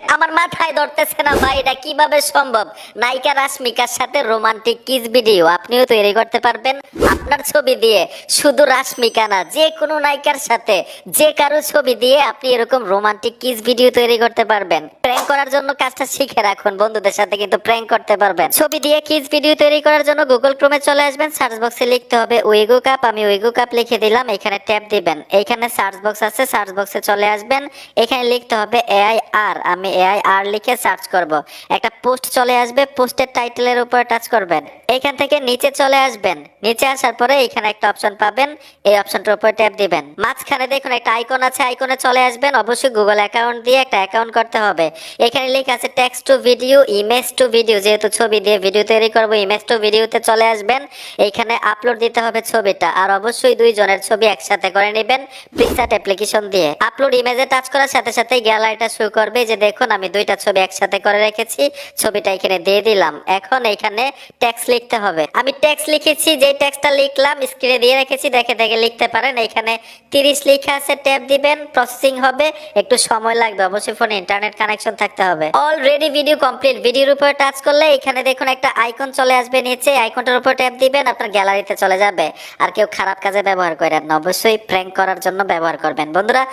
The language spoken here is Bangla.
আমার মাথায় ধরতেছে না ভাই, এটা কীভাবে সম্ভব? নায়িকা রাশ্মিকার সাথে রোমান্টিক কিস ভিডিও আপনিও তৈরি করতে পারবেন। আপনার ছবি দিয়ে শুধু রাশ্মিকা না, যে কোনো নায়িকার সাথে, যে কারও ছবি দিয়ে আপনি এরকম রোমান্টিক কিস ভিডিও তৈরি করতে পারবেন। প্র্যাঙ্ক করার জন্য কাজটা শিখে রাখুন, বন্ধুদের সাথে কিন্তু প্র্যাঙ্ক করতে পারবেন। ছবি দিয়ে কিস ভিডিও তৈরি করার জন্য গুগল ক্রোমে চলে আসবেন সার্চ বক্সে লিখতে হবে ওয়েগো কাপ আমি ওয়েগো কাপ লিখে দিলাম, এখানে ট্যাপ দিবেন। এখানে সার্চ বক্স আছে সার্চ বক্সে চলে আসবেন, এখানে লিখতে হবে এআই আর আমি এআই আর লিখে সার্চ করব। একটা পোস্ট চলে আসবে পোস্টের টাইটেলের উপর টাচ করবেন। এইখান থেকে নিচে চলে আসবেন। নিচে আসার পরে এখানে একটা অপশন পাবেন। এই অপশনটার উপর ট্যাপ দিবেন। মাঝখানে দেখুন একটা আইকন আছে আইকনে চলে আসবেন। অবশ্যই গুগল অ্যাকাউন্ট দিয়ে একটা অ্যাকাউন্ট করতে হবে। এখানে লেখা আছে text to video image to video যেহেতু ছবি দিয়ে ভিডিও তৈরি করব ইমেজ টু ভিডিওতে চলে আসবেন। এইখানে আপলোড দিতে হবে ছবিটা। আর অবশ্যই দুইজনের ছবি একসাথে করে নেবেন প্রিসাট অ্যাপ্লিকেশন দিয়ে। আপলোড ইমেজে টাচ করার সাথে সাথে গ্যালারিটা শুরু করবে যে দেখুন আমি দুইটা ছবি একসাথে করে রেখেছি, ছবিটা এখানে দিয়ে দিলাম। এখন এখানে ট্যাক্স লিখতে হবে। আমি ট্যাক্স লিখেছি, যে ট্যাক্সটা লিখলাম স্ক্রিনে দিয়ে রেখেছি, দেখে দেখে লিখতে পারেন। এখানে তিরিশ লেখা আছে ট্যাপ দিবেন প্রসেসিং হবে, একটু সময় লাগবে, অবশ্যই ফোনে ইন্টারনেট কানেকশন থাকতে হবে। অলরেডি ভিডিও কমপ্লিট ভিডিওর উপর টাচ করলে এখানে দেখুন একটা আইকন চলে আসবে নিচে আইকনটার উপর ট্যাপ দিবেন, আপনার গ্যালারিতে চলে যাবে। আর কেউ খারাপ কাজে ব্যবহার করেন অবশ্যই প্র্যাঙ্ক করার জন্য ব্যবহার করবেন। বন্ধুরা